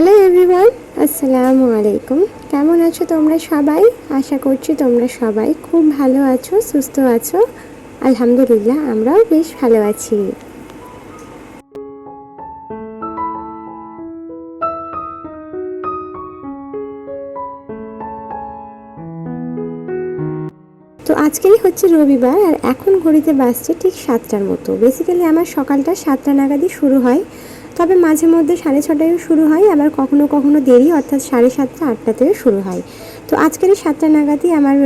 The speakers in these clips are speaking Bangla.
হ্যালো এভরিওয়ান আসসালামু আলাইকুম কেমন আছো তোমরা সবাই? আশা করছি তোমরা সবাই খুব ভালো আছো, সুস্থ আছো। আলহামদুলিল্লাহ, আমরাও বেশ ভালো আছি। তো আজকেই হচ্ছে রবিবার, আর এখন ঘড়িতে বাসছে ঠিক সাতটার মতো। বেসিক্যালি আমার সকালটা সাতটা নাগাদই শুরু হয়। তবে মাঝে মধ্যে সাড়ে ছটায়ও শুরু হয়, আবার কখনো কখনো দেরি, অর্থাৎ সাড়ে সাতটা আটটাতেও শুরু হয়। তো আজকের সাতটা নাগাদই আমার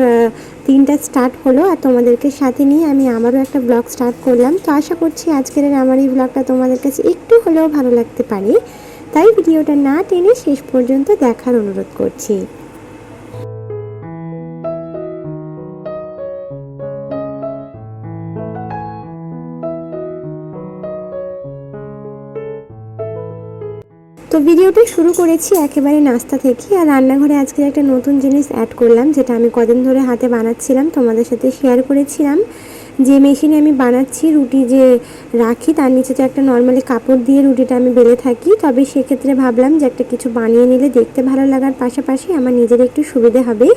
দিনটা স্টার্ট হলো আর তোমাদেরকে সাথে নিয়ে আমি আমারও একটা ব্লগ স্টার্ট করলাম। তো আশা করছি আজকের আমার এই ব্লগটা তোমাদের কাছে একটু হলেও ভালো লাগতে পারে। তাই ভিডিওটা না টেনে শেষ পর্যন্ত দেখার অনুরোধ করছি। ভিডিওটা শুরু করেছি একেবারে নাস্তা থেকে। আর রান্নাঘরে আজকে একটা নতুন জিনিস অ্যাড করলাম, যেটা আমি কদিন ধরে হাতে বানাচ্ছিলাম, তোমাদের সাথে শেয়ার করেছিলাম। যে মেশিনে আমি বানাচ্ছি রুটি যে রাখি, তার নিচে তো একটা নর্মালি কাপড় দিয়ে রুটিটা আমি বেলে থাকি, তবে সেক্ষেত্রে ভাবলাম যে একটা কিছু বানিয়ে নিলে দেখতে ভালো লাগার পাশাপাশি আমার নিজের একটু সুবিধে হবে।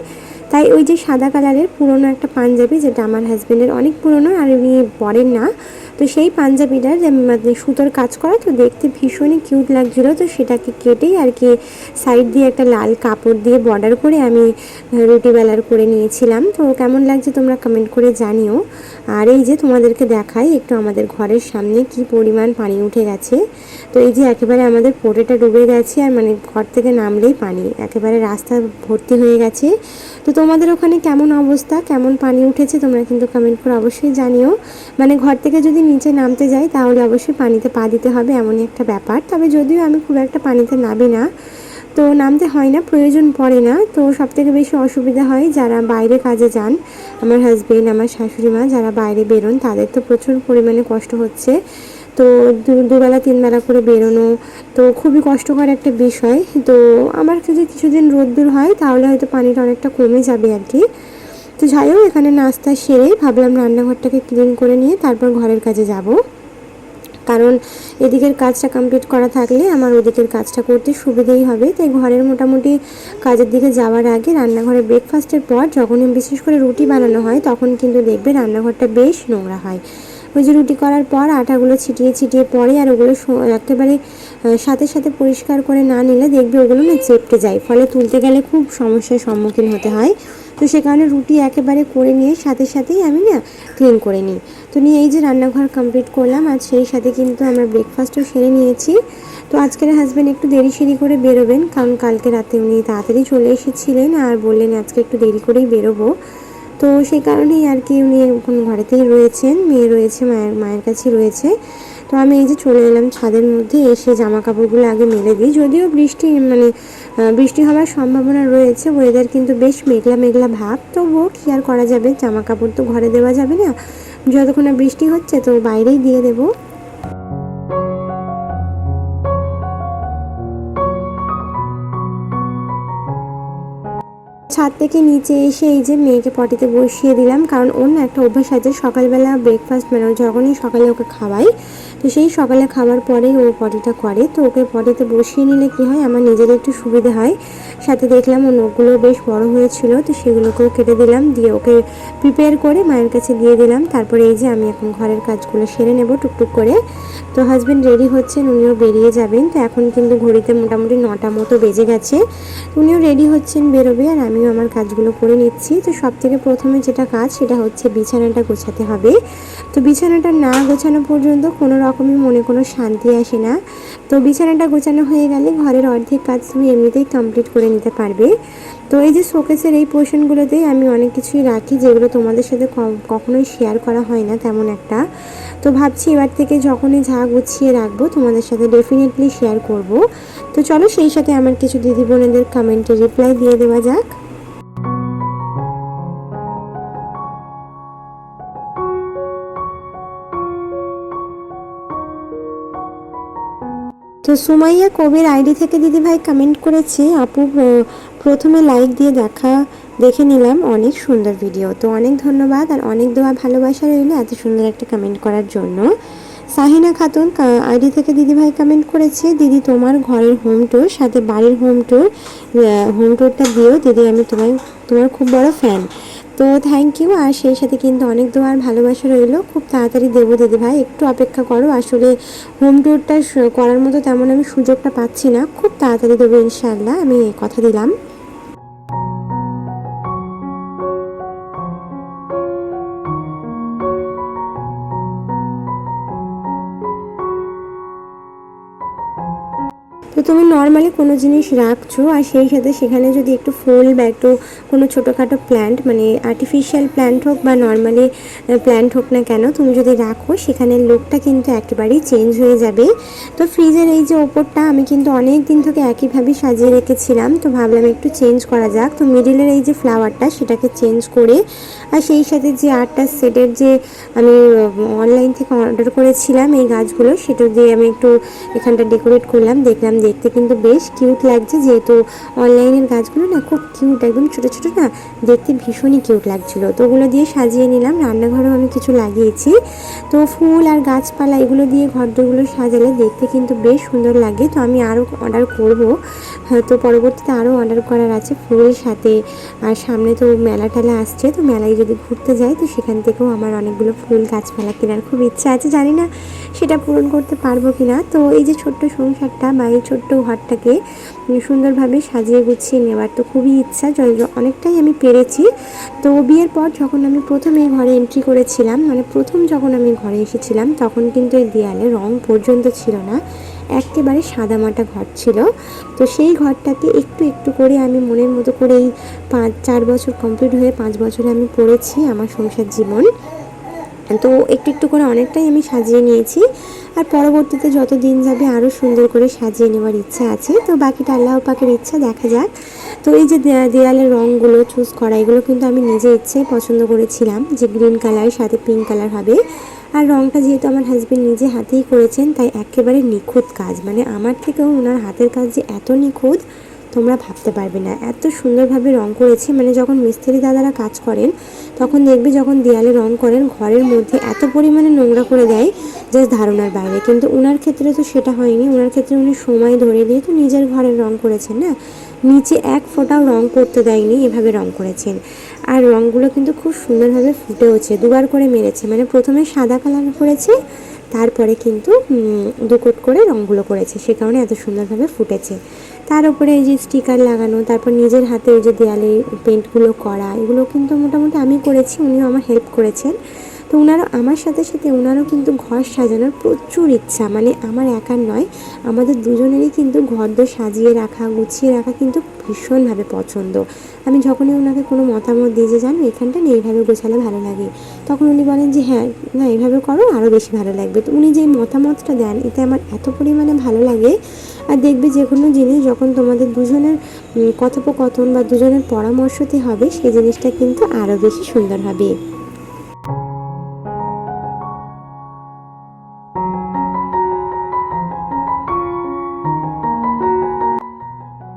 তাই ওই যে সাদা কালারের পুরনো একটা পাঞ্জাবি, যেটা আমার হাজব্যান্ডের অনেক পুরনো, আর উনি পরেন না তো সেই পাঞ্জাবিটার যে মানে সুতোর কাজ করা, তো দেখতে ভীষণই কিউট লাগছিল। তো সেটাকে কেটেই আর কি সাইড দিয়ে একটা লাল কাপড় দিয়ে বর্ডার করে আমি রুটি বেলার করে নিয়েছিলাম। তো কেমন লাগছে তোমরা কমেন্ট করে জানিও। আর এই যে তোমাদেরকে দেখাই, একটু আমাদের ঘরের সামনে কি পরিমাণ পানি উঠে গেছে। তো এই যে একেবারে আমাদের পোটেটা ডুবে গেছে, আর মানে ঘর থেকে নামলেই পানি, একেবারে রাস্তা ভর্তি হয়ে গেছে। তো তোমাদের ওখানে কেমন অবস্থা? কেমন পানি উঠেছে? তোমরা কিন্তু কমেন্ট করে অবশ্যই জানিও। মানে ঘর থেকে যদি নিচে নামতে যাই, তাহলে অবশ্যই পানিতে পা দিতে হবে, এমনই একটা ব্যাপার। তবে যদিও আমি খুব একটা পানিতে নামি না, তো নামতে হয় না, প্রয়োজন পড়ে না। তো সব থেকে বেশি অসুবিধা হয় যারা বাইরে কাজে যান, আমার হাজবেন্ড আমার শাশুড়ি মা যারা বাইরে বেরোন, তাদের তো প্রচুর পরিমাণে কষ্ট হচ্ছে। তো দুবেলা, তিনবেলা করে বেরোনো, তো খুবই কষ্টকর একটা বিষয়। তো আমার যদি কিছুদিন রোদ্দুর হয়, তাহলে হয়তো পানিটা অনেকটা কমে যাবে আর কি। তো যাই হোক, এখানে নাস্তা সেরে ভাবলাম রান্নাঘরটাকে ক্লিন করে নিয়ে তারপর ঘরের কাজে যাব। কারণ এদিকের কাজটা কমপ্লিট করা থাকলে আমার ওদিকের কাজটা করতে সুবিধেই হবে। তাই ঘরের মোটামুটি কাজের দিকে যাওয়ার আগে রান্নাঘরে ব্রেকফাস্টের পর যখন বিশেষ করে রুটি বানানো হয়, তখন কিন্তু দেখবে রান্নাঘরটা বেশ নোংরা হয়। ওই যে রুটি করার পর আটাগুলো ছিটিয়ে ছিটিয়ে পড়ে আর ওগুলো একেবারে সাথে সাথে পরিষ্কার করে না নিলে দেখবে ওগুলো না চেপটে যায়। ফলে তুলতে গেলে খুব সমস্যার সম্মুখীন হতে হয়। তো সে কারণে রুটি একেবারে করে নিয়ে সাথে সাথেই আমি না ক্লিন করে নিই। তো নিয়ে এই যে রান্নাঘর কমপ্লিট করলাম আর সেই সাথে কিন্তু আমরা ব্রেকফাস্টও সেরে নিয়েছি। তো আজকের হাজব্যান্ড একটু দেরি সেরি করে বেরোবেন, কারণ কালকে রাতে উনি তাড়াতাড়ি চলে এসেছিলেন আর বললেন আজকে একটু দেরি করেই বেরোবো। তো সেই কারণেই আর কি উনি এখন ঘরেতেই রয়েছেন, মেয়ে রয়েছে, মায়ের মায়ের কাছেই রয়েছে। তো আমি এই যে চলে এলাম ছাদের মধ্যে, এসে জামা কাপড়গুলো আগে মেলে দিই। যদিও বৃষ্টি মানে বৃষ্টি হওয়ার সম্ভাবনা রয়েছে ওয়েদার কিন্তু বেশ মেঘলা মেঘলা ভাব। তবুও কি আর করা যাবে? জামা কাপড় তো ঘরে দেওয়া যাবে না। যতক্ষণ বৃষ্টি হচ্ছে তো বাইরেই দিয়ে দেবো। ছাদ থেকে নিচে এসে এই যে মেয়েকে পটিতে বসিয়ে দিলাম, কারণ না একটা অভ্যাস আছে, সকালবেলা ব্রেকফাস্ট মানে যখনই সকালে ওকে খাওয়াই, তো সেই সকালে খাওয়ার পরেই ও পটিটা করে। তো ওকে পটিতে বসিয়ে নিলে কি হয়, আমার নিজের একটু সুবিধা হয়। সাথে দেখলাম ও নখগুলো বেশ বড় হয়েছিল, তো সেগুলোকেও কেটে দিলাম, দিয়ে ওকে প্রিপেয়ার করে মায়ের কাছে দিয়ে দিলাম। তারপরে এই যে আমি এখন ঘরের কাজগুলো সেরে নেব টুকটুক করে। তো হাজব্যান্ড রেডি হচ্ছেন, উনিও বেরিয়ে যাবেন। তো এখন কিন্তু ঘড়িতে মোটামুটি নটা মতো বেজে গেছে। উনিও রেডি হচ্ছেন বেরোবে, আর আমিও আমার কাজগুলো করে নিচ্ছি। তো সব থেকে প্রথমে যেটা কাজ, সেটা হচ্ছে বিছানাটা গোছাতে হবে। তো বিছানাটা না গোছানো পর্যন্ত কোনো রকমই মনে কোনো শান্তি আসে না। তো বিছানাটা গোছানো হয়ে গেলে ঘরের অর্ধেক কাজ তুমি এমনিতেই কমপ্লিট করে নিতে পারবে। তো এই যে শোকেসের এই পোর্শনগুলোতেই আমি অনেক কিছুই রাখি, যেগুলো তোমাদের সাথে কখনোই শেয়ার করা হয় না তেমন একটা। তো ভাবছি এবার থেকে যখনই যা গুছিয়ে রাখব তোমাদের সাথে ডেফিনেটলি শেয়ার করব। তো চলো সেই সাথে আমার কিছু দিদি বোনেদের কমেন্টে রিপ্লাই দিয়ে দেওয়া যাক। তো সুমাইয়া কবির আইডি থেকে দিদি ভাই কমেন্ট করেছে, আপু প্রথমে লাইক দিয়ে দেখা, দেখে নিলাম, অনেক সুন্দর ভিডিও তো অনেক ধন্যবাদ আর অনেক দোয়া ভালোবাসা রইল এত সুন্দর একটা কমেন্ট করার জন্য। সাহিনা খাতুন আইডি থেকে দিদিভাই কমেন্ট করেছে, দিদি, তোমার ঘরের হোম ট্যুর সাথে বাড়ির হোম ট্যুর হোম ট্যুরটা দিও। দিদি, আমি তোমার তোমার খুব বড় ফ্যান তো থ্যাংক ইউ আর সেই সাথে কিন্তু অনেক দোয়ার ভালোবাসা রইল। খুব তাড়াতাড়ি দেবো দিদি ভাই, একটু অপেক্ষা করো। আসলে হোম ট্যুরটা করার মতো তেমন আমি সুযোগটা পাচ্ছি না। খুব তাড়াতাড়ি দেবো ইনশাল্লাহ আমি কথা দিলাম। তো তুমি নর্মালি কোনো জিনিস রাখছো আর সেই সাথে সেখানে যদি একটু ফুল বা একটু কোনো ছোটোখাটো প্ল্যান্ট মানে আর্টিফিশিয়াল প্ল্যান্ট হোক বা নর্মালি প্ল্যান্ট হোক না কেন, তুমি যদি রাখো, সেখানে লুকটা কিন্তু একেবারেই চেঞ্জ হয়ে যাবে। তো ফ্রিজের এই যে ওপরটা, আমি কিন্তু অনেক দিন থেকে একইভাবে সাজিয়ে রেখেছিলাম। তো ভাবলাম একটু চেঞ্জ করা যাক। তো মিডিলের এই যে ফ্লাওয়ারটা সেটাকে চেঞ্জ করে, আর সেই সাথে যে আটটা সেটের যে আমি অনলাইন থেকে অর্ডার করেছিলাম এই গাছগুলো, সেটা দিয়ে আমি একটু এখানটা ডেকোরেট করলাম, দেখলাম দেখতে কিন্তু বেশ কিউট লাগছে। যেহেতু অনলাইনের গাছগুলো না খুব কিউট একদম ছোটো ছোটো না, দেখতে ভীষণই কিউট লাগছিল। তো ওগুলো দিয়ে সাজিয়ে নিলাম। রান্নাঘরেও আমি কিছু লাগিয়েছি। তো ফুল আর গাছপালা এগুলো দিয়ে ঘরদোরগুলো সাজালে দেখতে কিন্তু বেশ সুন্দর লাগে। তো আমি আরও অর্ডার করব। তো পরবর্তীতে আরও অর্ডার করার আছে ফুলের সাথে। আর সামনে তো মেলা টেলা আসছে, তো মেলায় যদি ঘুরতে যাই, তো সেখান থেকেও আমার অনেকগুলো ফুল গাছপালা কেনার খুব ইচ্ছা আছে। জানি না সেটা পূরণ করতে পারব কি না তো এই যে ছোট্ট সংসারটা বা এই ঘরটাকে সুন্দরভাবে সাজিয়ে গুছিয়ে নেওয়ার তো খুবই ইচ্ছা। অনেকটাই আমি পেরেছি। তো বিয়ের পর যখন আমি প্রথমে ঘরে এন্ট্রি করেছিলাম মানে প্রথম যখন আমি ঘরে এসেছিলাম, তখন কিন্তু এই দেয়ালে রং পর্যন্ত ছিল না। একেবারে সাদামাটা ঘর ছিল। তো সেই ঘরটাকে একটু একটু করে আমি মনের মতো করে এই পাঁচ, চার বছর কমপ্লিট হয়ে পাঁচ বছরে আমি পড়েছি আমার সংসার জীবন। তো একটু একটু করে অনেকটাই আমি সাজিয়ে নিয়েছি। আর পরবর্তীতে যত দিন যাবে আরও সুন্দর করে সাজিয়ে নেওয়ার ইচ্ছা আছে। তো বাকিটা আল্লাহ পাকের ইচ্ছা, দেখা যাক। তো এই যে দেয়ালের রঙগুলো চুজ করা, এগুলো কিন্তু আমি নিজে ইচ্ছেই পছন্দ করেছিলাম যে গ্রিন কালার সাথে পিঙ্ক কালার হবে। আর রঙটা যেহেতু আমার হাজব্যান্ড নিজে হাতেই করেছেন, তাই একেবারে নিখুঁত কাজ। মানে আমার থেকেও ওনার হাতের কাজ যে এত নিখুঁত তোমরা ভাবতে পারবে না। এত সুন্দরভাবে রং করেছি মানে যখন মিস্ত্রি দাদারা কাজ করেন, তখন দেখবে যখন দেয়ালে রং করেন, ঘরের মধ্যে এত পরিমাণে নোংরা করে দেয় যে ধারণার বাইরে। কিন্তু ওনার ক্ষেত্রে তো সেটা হয়নি। ওনার ক্ষেত্রে উনি সময় ধরে দিয়ে তো নিজের ঘরের রং করেছেন না? নিচে এক ফোঁটাও রং করতে দেয়নি, এভাবে রং করেছেন। আর রঙগুলো কিন্তু খুব সুন্দরভাবে ফুটেওছে দুবার করে মেরেছে। মানে প্রথমে সাদা কালার করেছে, তারপরে কিন্তু দুকোট করে রঙগুলো করেছে। সে কারণে এত সুন্দরভাবে ফুটেছে। তার উপরে এই যে স্টিকার লাগানো, তারপর নিজের হাতে ওই যে দেয়ালে পেন্টগুলো করা, এগুলো কিন্তু মোটামুটি আমি করেছি, উনিও আমার হেল্প করেছেন। তো ওনারও আমার সাথে সাথে ওনারও কিন্তু ঘর সাজানোর প্রচুর ইচ্ছা। মানে আমার একার নয়, আমাদের দুজনেরই কিন্তু ঘর দোর সাজিয়ে রাখা, গুছিয়ে রাখা কিন্তু ভীষণভাবে পছন্দ। আমি যখনই ওনাকে কোনো মতামত দিই যে, জানো, এখানটা না এইভাবে গোছালে ভালো লাগে। তখন উনি বলেন যে হ্যাঁ না এইভাবে করো আরও বেশি ভালো লাগবে। তো উনি যে মতামতটা দেন, এতে আমার এত পরিমাণে ভালো লাগে। আর দেখবে যে কোনো জিনিস যখন তোমাদের দুজনের কথোপকথন বা দুজনের পরামর্শতে হবে, সেই জিনিসটা কিন্তু আরও বেশি সুন্দর হবে।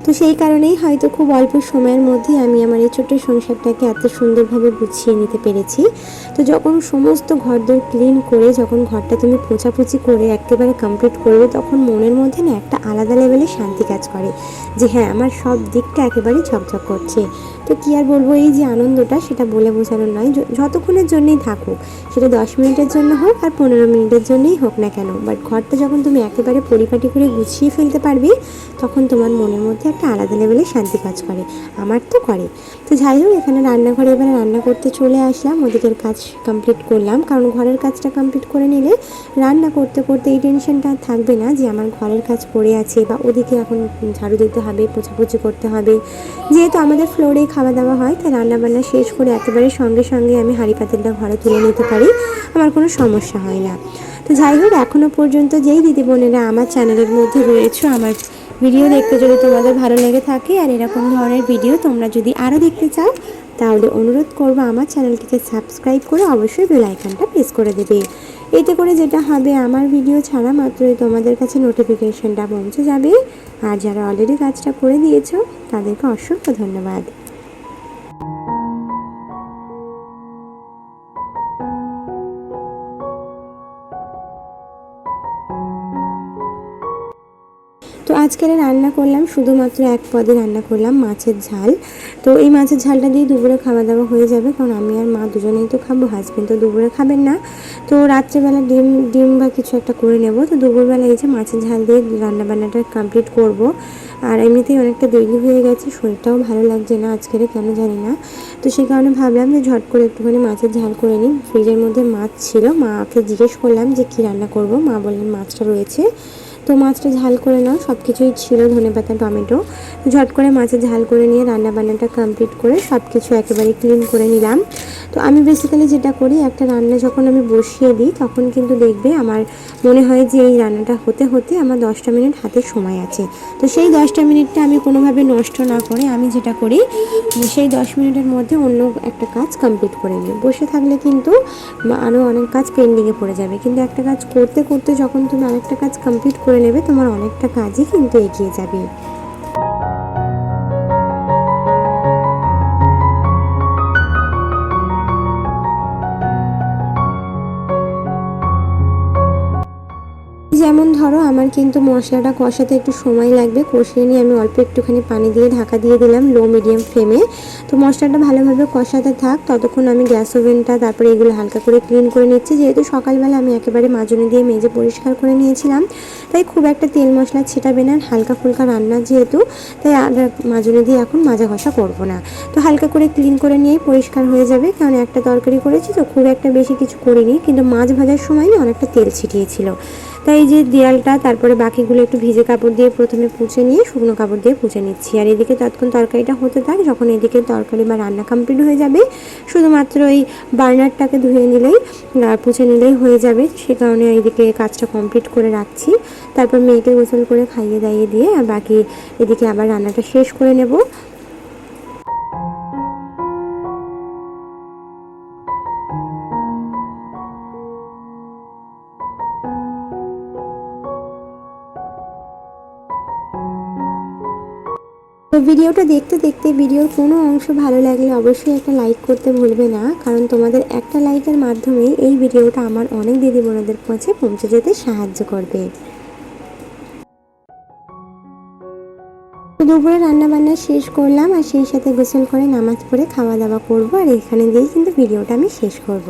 তো সেই কারণেই হয়তো খুব অল্প সময়ের মধ্যে আমি আমার এই ছোট্ট সংসারটাকে এত সুন্দরভাবে গুছিয়ে নিতে পেরেছি। তো যখন সমস্ত ঘরদোর ক্লিন করে, যখন ঘরটা তুমি পোছাপুছি করে একেবারে কমপ্লিট করবে, তখন মনের মধ্যে না একটা আলাদা লেভেলে শান্তি কাজ করে যে হ্যাঁ আমার সব দিকটা একেবারে ঝকঝক করছে। তো কী আর বলব, এই যে আনন্দটা সেটা বলে বোঝানোর নয়। যতক্ষণের জন্যই থাকুক, সেটা দশ মিনিটের জন্য হোক আর পনেরো মিনিটের জন্যই হোক না কেন। বাট ঘরটা যখন তুমি একেবারে পরিপাটি করে গুছিয়ে ফেলতে পারবে, তখন তোমার মনের মধ্যে একটা আলাদা লেভেলে শান্তি কাজ করে। আমার তো করে। তো যাই হোক, এখানে রান্নাঘরে এবারে রান্না করতে চলে আসলাম। ওদিকের কাজ কমপ্লিট করলাম। কারণ ঘরের কাজটা কমপ্লিট করে নিলে রান্না করতে করতে এই টেনশনটা থাকবে না যে আমার ঘরের কাজ পড়ে আছে বা ওদিকে এখন ঝাড়ু দিতে হবে, পোছাপুছি করতে হবে। যেহেতু আমাদের ফ্লোরেই খাওয়া দাওয়া হয়, তাই রান্নাবান্না শেষ করে একেবারে সঙ্গে সঙ্গে আমি হাঁড়ি পাতিলটা ঘরে তুলে নিতে পারি। আমার কোনো সমস্যা হয় না। তো যাই হোক এখনও পর্যন্ত যেই দিদি বোনেরা আমার চ্যানেলের মধ্যে রয়েছে, আমার ভিডিও দেখতে যদি তোমাদের ভালো লেগে থাকে আর এরকম ধরনের ভিডিও তোমরা যদি আরও দেখতে চাও, তাহলে অনুরোধ করব আমার চ্যানেলটিকে সাবস্ক্রাইব করে অবশ্যই বেল আইকনটা প্রেস করে দেবে। এতে করে যেটা হবে, আমার ভিডিও ছাড়া মাত্রই তোমাদের কাছে নোটিফিকেশনটা পৌঁছে যাবে। আর যারা অলরেডি কাজটা করে দিয়েছ, তাদেরকে অসংখ্য ধন্যবাদ। আজকের রান্না করলাম, শুধুমাত্র এক পদে রান্না করলাম মাছের ঝাল। তো এই মাছের ঝালটা দিয়ে দুপুরে খাওয়া দাওয়া হয়ে যাবে, কারণ আমি আর মা দুজনেই তো খাব হাজবেন্ড তো দুপুরে খাবেন না। তো রাত্রেবেলা ডিম ডিম বা কিছু একটা করে নেব। তো দুপুরবেলা এই যে মাছের ঝাল দিয়ে রান্না বান্নাটা কমপ্লিট করব। আর এমনিতেই অনেকটা দেরি হয়ে গেছে, শরীরটাও ভালো লাগছে না আজকের, কেন জানি না। তো সেই কারণে ভাবলাম যে ঝট করে একটুখানি মাছের ঝাল করে নিই। ফ্রিজের মধ্যে মাছ ছিল, মাকে জিজ্ঞেস করলাম যে কী রান্না করব? মা বললেন মাছটা রয়েছে। তো মাছটা ঝাল করে নাও সব কিছুই ছিল, ধনে পাতা, টমেটো। ঝট করে মাছের ঝাল করে নিয়ে রান্না বান্নাটা কমপ্লিট করে সব কিছু একেবারে ক্লিন করে নিলাম। তো আমি বেসিক্যালি যেটা করি, একটা রান্না যখন আমি বসিয়ে দিই, তখন কিন্তু দেখবে আমার মনে হয় যে এই রান্নাটা হতে হতে আমার দশটা মিনিট হাতে সময় আছে। তো সেই দশটা মিনিটটা আমি কোনোভাবে নষ্ট না করে আমি যেটা করি সেই দশ মিনিটের মধ্যে অন্য একটা কাজ কমপ্লিট করে নিই। বসে থাকলে কিন্তু আরও অনেক কাজ পেন্ডিংয়ে পড়ে যাবে। কিন্তু একটা কাজ করতে করতে যখন তুমি আরেকটা কাজ কমপ্লিট করে নেবে তোমার অনেকটা কাজই কিন্তু এগিয়ে যাবে। ধরো, আমার কিন্তু মশলাটা কষাতে একটু সময় লাগবে। কষিয়ে নিয়ে আমি অল্প একটুখানি পানি দিয়ে ঢাকা দিয়ে দিলাম লো মিডিয়াম ফ্লেমে তো মশলাটা ভালোভাবে কষাতে থাক। ততক্ষণ আমি গ্যাস ওভেনটা, তারপরে এগুলো হালকা করে ক্লিন করে নিচ্ছি। যেহেতু সকালবেলা আমি একেবারে মাজনি দিয়ে মেজে পরিষ্কার করে নিয়েছিলাম, তাই খুব একটা তেল মশলা ছিটাবে না। হালকা ফুলকা রান্না যেহেতু, তাই আর মাজনি দিয়ে এখন মাজা ঘষা করব না। তো হালকা করে ক্লিন করে নিয়েই পরিষ্কার হয়ে যাবে। কারণ একটা তরকারি করেছি তো খুব একটা বেশি কিছু করিনি। কিন্তু মাছ ভাজার সময় অনেকটা তেল ছিটিয়েছিল। তাই যে দেয়ালটা তারপরে বাকিগুলো একটু ভিজে কাপড় দিয়ে প্রথমে পুছে নিয়ে শুকনো কাপড় দিয়ে পুছে নিচ্ছি। আর এদিকে তৎক্ষণ তরকারিটা হতে থাক, যখন এদিকে তরকারি বা রান্না কমপ্লিট হয়ে যাবে, শুধুমাত্র এই বার্নারটাকে ধুয়ে নিলেই পুছে নিলেই হয়ে যাবে। সে কারণে এইদিকে কাজটা কমপ্লিট করে রাখছি। তারপর মেয়েকে গোসল করে খাইয়ে দাইয়ে দিয়ে আর বাকি এদিকে আবার রান্নাটা শেষ করে নেব। ভিডিওটা দেখতে দেখতে ভিডিওর কোনো অংশ ভালো লাগলে অবশ্যই একটা লাইক করতে ভুলবে না। কারণ তোমাদের একটা লাইকের মাধ্যমে এই ভিডিওটা আমার অনেক দিদি বোনদের কাছে পৌঁছে যেতে সাহায্য করবে। দুপুরে রান্না বান্না শেষ করলাম আর সেই সাথে গোসল করে নামাজ পড়ে খাওয়া দাওয়া করব। আর এখানে দিয়েই কিন্তু ভিডিওটা আমি শেষ করব।